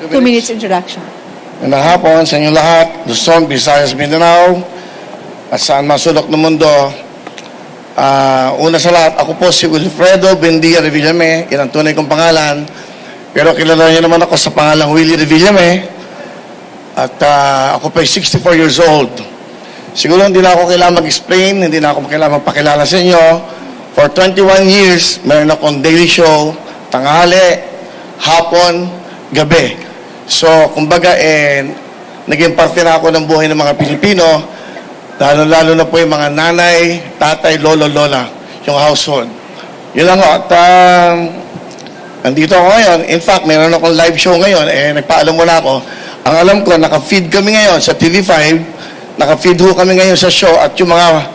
Two minutes introduction. Magandang hapon sa inyo lahat, Luzon, Visayas, Mindanao, at saan masulok ng mundo. Ah, una sa lahat, ako po si Wilfredo Bendia Revillame, yan ang tunay kong pangalan. Pero kilala niyo naman ako sa pangalang Willie Revillame. At ah, ako pa 64 years old. Siguro hindi na ako kailangan mag-explain, hindi na ako kailangan magpakilala sa inyo. For 21 years, meron akong daily show, tanghali, hapon, gabi. So, kumbaga, eh, naging parte na ako ng buhay ng mga Pilipino, lalo-lalo na po yung mga nanay, tatay, lolo, lola, yung household. Yun lang. At um, nandito ako ngayon. In fact, meron akong live show ngayon. Eh, nagpaalam muna ako. Ang alam ko, naka-feed kami ngayon sa TV5. Naka-feed ho kami ngayon sa show. At yung mga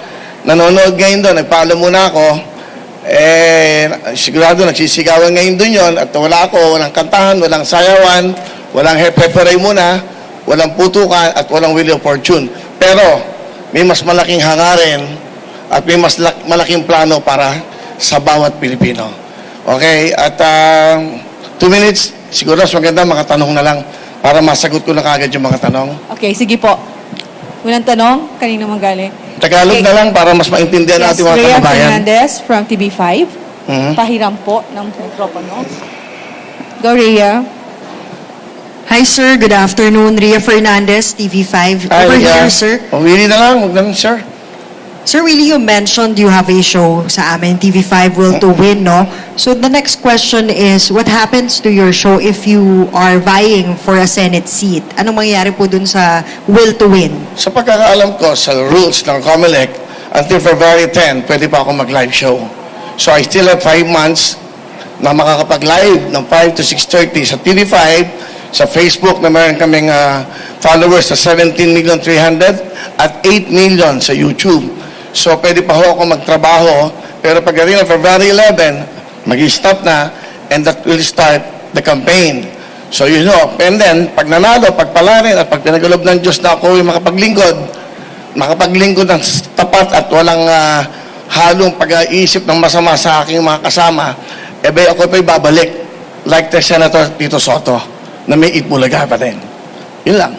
nanonood ngayon doon, nagpaalam muna ako. Eh, sigurado nagsisigawan ngayon doon yon At wala ako, walang kantahan, walang sayawan, walang hepeperay muna, walang putukan, at walang wheel of fortune. Pero, may mas malaking hangarin at may mas lak- malaking plano para sa bawat Pilipino. Okay? At ah, two minutes, siguro mas maganda makatanong na lang para masagot ko na kagad yung mga tanong. Okay, sige po. Unang tanong, kanino manggaling? Tagalog Okay. na lang para mas maintindihan Yes, natin mga Rhea kababayan. Fernandez from TV5. Mhm. Pahiram po ng mikropono. Go, Rhea. Hi sir, good afternoon. Ria Fernandez, TV5. Ay, Over yeah. here, sir. O, willing na lang, huwag lang, sir. Sir, really, you mentioned you have a show sa amin, TV5 Will to Win, no? So the next question is, what happens to your show if you are vying for a Senate seat? Anong mangyayari po dun sa Will to Win? Sa pagkakaalam ko sa rules ng COMELEC, until February 10, pwede pa ako mag-live show. So I still have 5 months na makakapag-live ng 5 to 6.30 sa TV5, sa Facebook na meron kaming ah, followers sa 17,300,000 at 8 million sa YouTube. So pwede pa ho ako magtrabaho, pero pagdating ng February 11, mag-stop na and that will start the campaign. So you know, and then, pag nanalo, pagpalarin at pag pinagalob ng Diyos na ako yung makapaglingkod, makapaglingkod ng tapat at walang ah, halong pag-iisip ng masama sa aking mga kasama, ebe ako pa'y babalik like the Senator Tito Soto na may itbulaga pa din. Yun lang.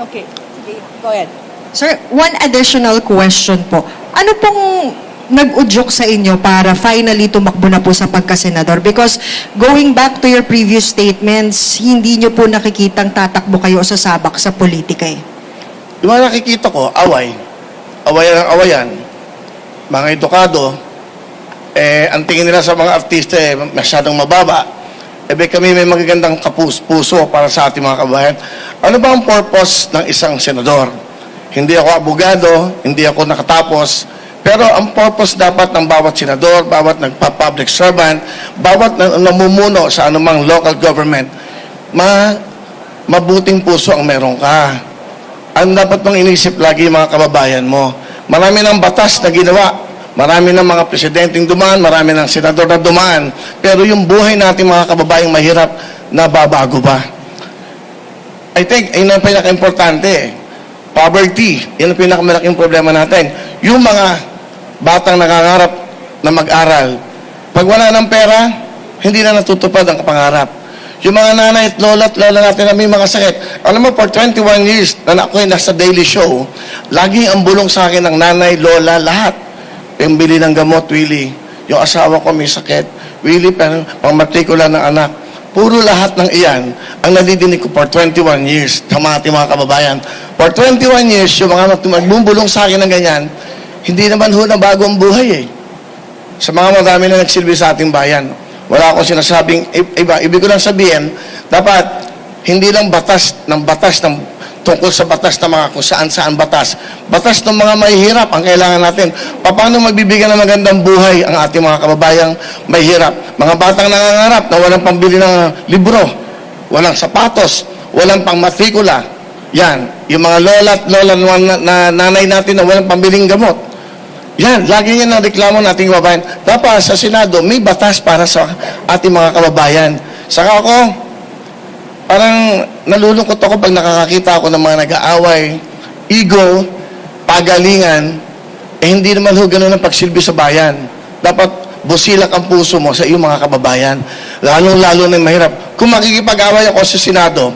Okay, sige, go ahead. Sir, one additional question po. Ano pong nag-udyok sa inyo para finally tumakbo na po sa pagkasenador? Because going back to your previous statements, hindi nyo po nakikitang tatakbo kayo sa sabak sa politika eh. Yung mga nakikita ko, away. Awayan ang awayan. Mga edukado, eh, ang tingin nila sa mga artista eh, masyadong mababa. Ebe kami may magagandang kapus puso para sa ating mga kabayan. Ano ba ang purpose ng isang senador? Hindi ako abogado, hindi ako nakatapos, pero ang purpose dapat ng bawat senador, bawat nagpa-public servant, bawat na- namumuno sa anumang local government, ma mabuting puso ang meron ka ang dapat mong inisip lagi mga kababayan mo. Marami ng batas na ginawa. Marami ng mga presidenteng dumaan, marami ng senador na dumaan. Pero yung buhay natin mga kababayang mahirap, nababago ba? I think, yun ang pinaka-importante. Poverty, yun ang pinakamalaking problema natin. Yung mga batang nangangarap na mag-aral, pag wala ng pera, hindi na natutupad ang pangarap. Yung mga nanay at lola at lola natin na may mga sakit. Alam mo, for 21 years na ako ay nasa daily show, laging ang bulong sa akin ng nanay, lola, lahat. Yung bili ng gamot, Willie. Yung asawa ko may sakit. Willie, pero pang matrikula ng anak. Puro lahat ng iyan ang nadidinig ko for 21 years sa mga ating mga kababayan. For 21 years, yung mga magbubulong sa akin ng ganyan, hindi naman ho na bago ang buhay eh sa mga madami na nagsilbi sa ating bayan. Wala akong sinasabing iba. Ibig ko lang sabihin, dapat hindi lang batas ng batas ng tungkol sa batas ng mga kung saan-saan batas. Batas ng mga mahihirap ang kailangan natin. Paano magbibigyan ng magandang buhay ang ating mga kababayang mahihirap? Mga batang nangangarap na walang pambili ng libro, walang sapatos, walang pangmatrikula. Yan. Yung mga lola at lola na, na nanay natin na walang pambiling gamot. Yan, lagi yan ang reklamo nating kababayan. Dapat sa Senado, may batas para sa ating mga kababayan. Saka ako, parang nalulungkot ako pag nakakakita ako ng mga nag-aaway, ego, pagalingan, eh hindi naman ho ganun ang pagsilbi sa bayan. Dapat busilak ang puso mo sa iyong mga kababayan. Lalong-lalo na mahirap. Kung makikipag-away ako sa Senado,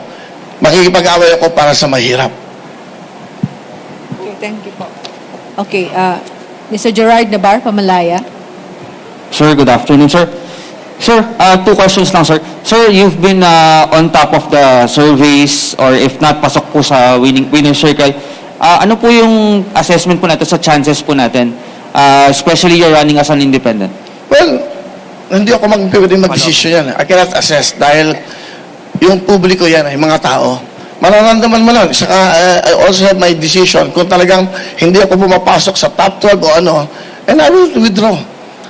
makikipag-away ako para sa mahirap. Okay, thank you po. Okay, uh, Mr. Gerard Nabar, Pamalaya. Sir, good afternoon, sir. Sir, uh, two questions lang, sir. Sir, you've been uh, on top of the surveys or if not, pasok po sa winning, winner circle. Uh, ano po yung assessment po natin sa chances po natin? Uh, especially you're running as an independent. Well, hindi ako mag-pwede mag-desisyon yan. I cannot assess dahil yung publiko yan ay mga tao. Mararamdaman mo lang. Saka, uh, I also have my decision kung talagang hindi ako pumapasok sa top 12 o ano, and I will withdraw.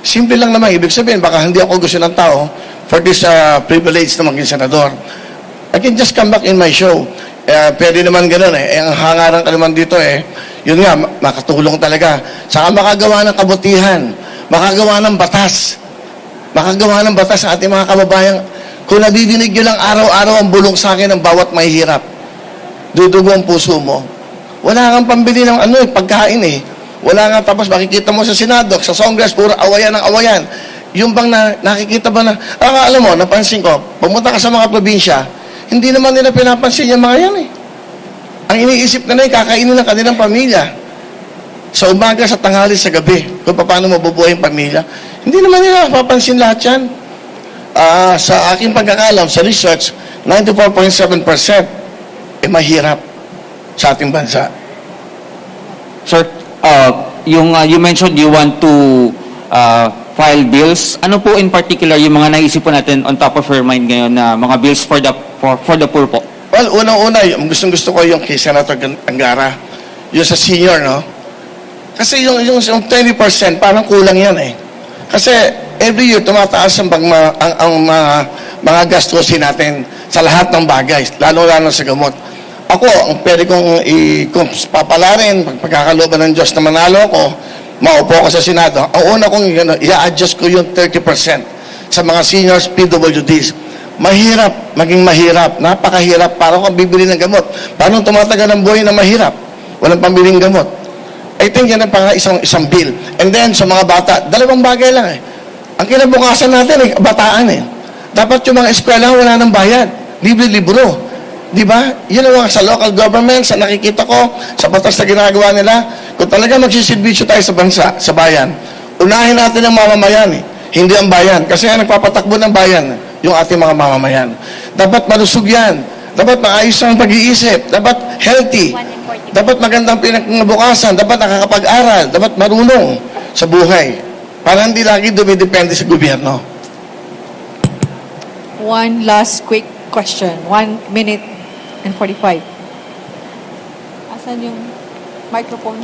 Simple lang naman. Ibig sabihin, baka hindi ako gusto ng tao for this uh, privilege na maging senador. I can just come back in my show. Eh, pwede naman ganun eh. eh. Ang hangaran ka naman dito eh, yun nga, ma- makatulong talaga. Saka makagawa ng kabutihan, makagawa ng batas, makagawa ng batas sa ating mga kababayan. Kung nadidinig nyo lang araw-araw ang bulong sa akin ng bawat mahihirap, dudugo ang puso mo. Wala kang pambili ng ano eh, pagkain eh. Wala nga tapos makikita mo sa Senado, sa Congress, puro awayan ng awayan. Yung bang na, nakikita ba na, ah, alam mo, napansin ko, pumunta ka sa mga probinsya, hindi naman nila pinapansin yung mga yan eh. Ang iniisip nila ay kakainin ng kanilang pamilya. Sa umaga, sa tanghali, sa gabi, kung paano mabubuhay ang pamilya. Hindi naman nila papansin lahat yan. Ah, sa aking pagkakalam, sa research, 94.7% eh mahirap sa ating bansa. Sir, uh, yung uh, you mentioned you want to uh, file bills. Ano po in particular yung mga naisip po natin on top of your mind ngayon na mga bills for the for, for the poor po? Well, unang-una, yung gustong gusto ko yung kay Senator Angara, yung sa senior, no? Kasi yung, yung, yung 20%, parang kulang yan eh. Kasi every year, tumataas ang, pagma, ang, ang mga, mga gastusin natin sa lahat ng bagay, lalo-lalo sa gamot. Ako, ang pwede kong i, kung papalarin, pag pagkakalooban ng Diyos na manalo ko, maupo ko sa Senado, ang una kong ano, i-adjust ko yung 30% sa mga seniors PWDs. Mahirap, maging mahirap, napakahirap. Parang kung bibili ng gamot. Paano tumatagal ang buhay na mahirap? Walang pambiling gamot. I think yan ang pang isang, isang bill. And then, sa mga bata, dalawang bagay lang eh. Ang kinabukasan natin eh, bataan eh. Dapat yung mga eskwela wala nang bayad. Libre-libro. Di ba? Yun ang sa local government, sa nakikita ko, sa batas na ginagawa nila. Kung talaga magsisilbisyo tayo sa bansa, sa bayan, unahin natin ang mamamayan eh. Hindi ang bayan. Kasi ang nagpapatakbo ng bayan, yung ating mga mamamayan. Dapat malusog yan. Dapat maayos ang pag-iisip. Dapat healthy. Dapat magandang pinagbukasan. Dapat nakakapag-aral. Dapat marunong sa buhay. Para hindi lagi dumidepende sa gobyerno. One last quick question. One minute and 45. Asan yung microphone?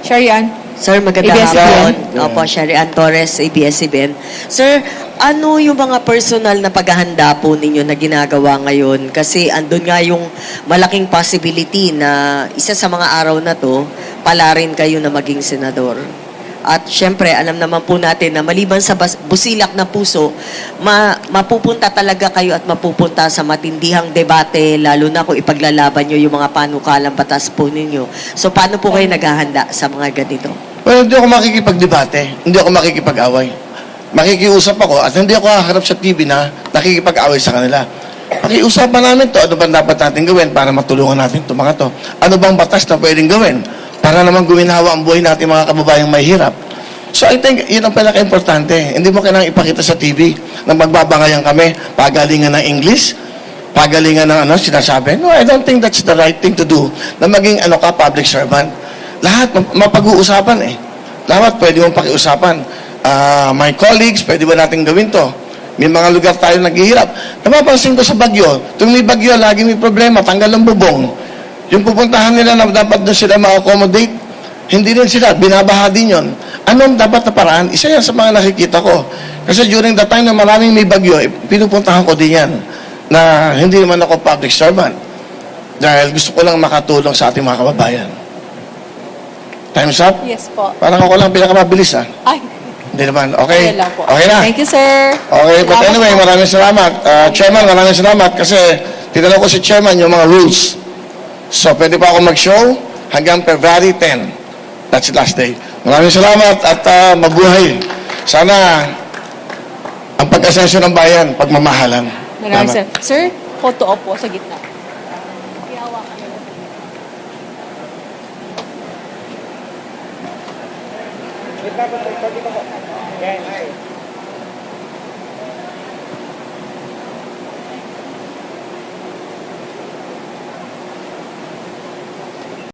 Sherry Ann? Sir, magandang hapon. Opo, Sherry Ann Torres, ABS-CBN. Sir, ano yung mga personal na paghahanda po ninyo na ginagawa ngayon? Kasi andun nga yung malaking possibility na isa sa mga araw na to, pala rin kayo na maging senador. At syempre, alam naman po natin na maliban sa busilak na puso, ma- mapupunta talaga kayo at mapupunta sa matindihang debate, lalo na kung ipaglalaban nyo yung mga panukalang batas po ninyo. So, paano po kayo naghahanda sa mga ganito? Well, hindi ako makikipagdebate. Hindi ako makikipag-away. Makikiusap ako at hindi ako haharap sa TV na nakikipag-away sa kanila. Pakiusapan namin to, ano ba dapat natin gawin para matulungan natin itong mga to? Ano bang batas na pwedeng gawin para naman guminawa ang buhay natin mga kababayang mahirap? So I think yun ang pinaka-importante. Hindi mo kailangang ipakita sa TV na magbabangayan kami, pagalingan ng English, pagalingan ng ano, sinasabi. No, I don't think that's the right thing to do na maging ano ka, public servant. Lahat ma- mapag-uusapan eh. Lahat pwede mong pakiusapan. Ah, my colleagues, pwede ba natin gawin to? May mga lugar tayo naghihirap. Napapansin ko sa bagyo, tuwing may bagyo, lagi may problema, tanggal ang bubong. Yung pupuntahan nila na dapat doon sila ma-accommodate, hindi rin sila, binabaha din yun. Anong dapat na paraan? Isa yan sa mga nakikita ko. Kasi during the time na maraming may bagyo, eh, pinupuntahan ko din yan na hindi naman ako public servant. Dahil gusto ko lang makatulong sa ating mga kababayan. Time's up? Yes po. Parang ako lang pinakamabilis ah. Ay, Hindi naman. Okay? okay lang po. Okay na? Thank you, sir. Okay, but Salamat anyway, po. maraming salamat. Uh, Chairman, maraming salamat kasi tinanong ko si Chairman yung mga rules. So, pwede pa ako mag-show hanggang February 10. That's the last day. Maraming salamat at uh, mabuhay. Sana ang pag-asensyo ng bayan, pagmamahalan. Maraming salamat. Sir, photo opo sa gitna.